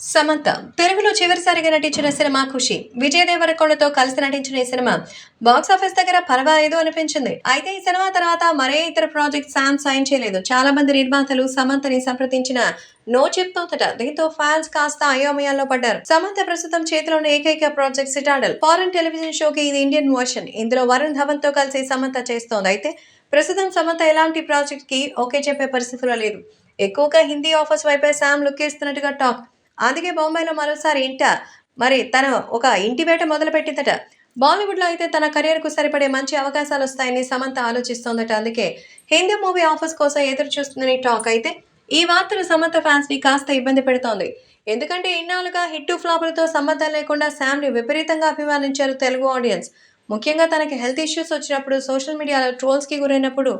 సమంత తెలుగులో చివరిసారిగా నటించిన సినిమా ఖుషి. విజయ్ దేవరకొండతో కలిసి నటించిన ఈ సినిమా బాక్సాఫీస్ దగ్గర పర్వాలేదు అనిపించింది. అయితే ఈ సినిమా తర్వాత మరే ఇతర ప్రాజెక్ట్ శామ్ సైన్ చేయలేదు. చాలా మంది నిర్మాతలు సమంతని సంప్రదించిన నో చెప్తోందట. దీంతో ఫ్యాన్స్ కాస్త అయోమయాల్లో పడ్డారు. సమంత ప్రస్తుతం చేతిలో ఉన్న ఏకైక ప్రాజెక్ట్ సిటాడల్. ఫారెన్ టెలివిజన్ షోకి ఇది ఇండియన్ వర్షన్. ఇందులో వరుణ్ ధవన్తో కలిసి సమంత చేస్తోంది. అయితే ప్రస్తుతం సమంత ఎలాంటి ప్రాజెక్ట్కి ఓకే చెప్పే పరిస్థితిలో లేదు. ఎక్కువగా హిందీ ఆఫర్స్ వైపే శామ్ లుక్ ఇస్తున్నట్టుగా టాక్. అందుకే బొంబాయిలో మరోసారి ఇంట మరి తన ఒక ఇంటి వేట మొదలుపెట్టిందట. బాలీవుడ్లో అయితే తన కెరియర్కు సరిపడే మంచి అవకాశాలు వస్తాయని సమంత ఆలోచిస్తోందట. అందుకే హిందీ మూవీ ఆఫర్స్ కోసం ఎదురు చూస్తుందని టాక్ అయితే ఈ వార్తలు సమంత ఫ్యాన్స్ని కాస్త ఇబ్బంది పెడుతోంది. ఎందుకంటే ఇన్నాళ్ళుగా హిట్ ఫ్లాపులతో సంబంధం లేకుండా శామ్ని విపరీతంగా అభిమానించారు తెలుగు ఆడియన్స్. ముఖ్యంగా తనకి హెల్త్ ఇష్యూస్ వచ్చినప్పుడు సోషల్ మీడియాలో ట్రోల్స్కి గురైనప్పుడు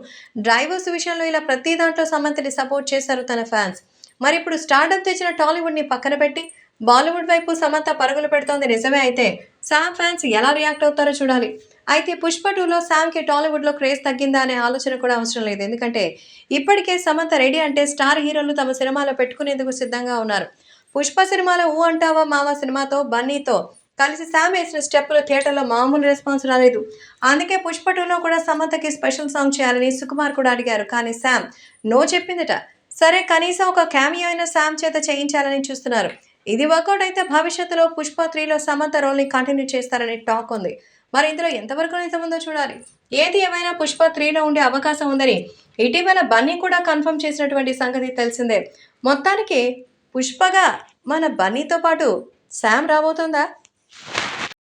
డ్రైవర్స్ విషయంలో ఇలా ప్రతి దాంట్లో సమంతని సపోర్ట్ చేశారు తన ఫ్యాన్స్. మరి ఇప్పుడు స్టార్డప్ తెచ్చిన టాలీవుడ్ని పక్కన పెట్టి బాలీవుడ్ వైపు సమంత పరుగులు పెడుతోంది నిజమే అయితే శామ్ ఫ్యాన్స్ ఎలా రియాక్ట్ అవుతారో చూడాలి. అయితే పుష్ప టూలో శామ్కి టాలీవుడ్లో క్రేజ్ తగ్గిందా అనే ఆలోచన కూడా అవసరం లేదు. ఎందుకంటే ఇప్పటికే సమంత రెడీ అంటే స్టార్ హీరోలు తమ సినిమాలో పెట్టుకునేందుకు సిద్ధంగా ఉన్నారు. పుష్ప సినిమాలో ఊ అంటావా మావా సినిమాతో బన్నీతో కలిసి శామ్ వేసిన స్టెప్పులు థియేటర్లో మామూలు రెస్పాన్స్ రాలేదు. అందుకే పుష్ప టూలో కూడా సమంతకి స్పెషల్ సాంగ్ చేయాలని సుకుమార్ కూడా అడిగారు. కానీ శామ్ నో చెప్పిందట. సరే కనీసం ఒక క్యామియో అయిన శామ్ చేత చేయించాలని చూస్తున్నారు. ఇది వర్కౌట్ అయితే భవిష్యత్తులో పుష్ప త్రీలో సమంత రోల్ని కంటిన్యూ చేస్తారని టాక్ ఉంది. మరి ఇందులో ఎంతవరకు నిజముందో చూడాలి. ఏది ఏమైనా పుష్ప త్రీలో ఉండే అవకాశం ఉందని ఇటీవల బన్నీ కూడా కన్ఫర్మ్ చేసినటువంటి సంగతి తెలిసిందే. మొత్తానికి పుష్పగా మన బన్నీతో పాటు శామ్ రాబోతుందా?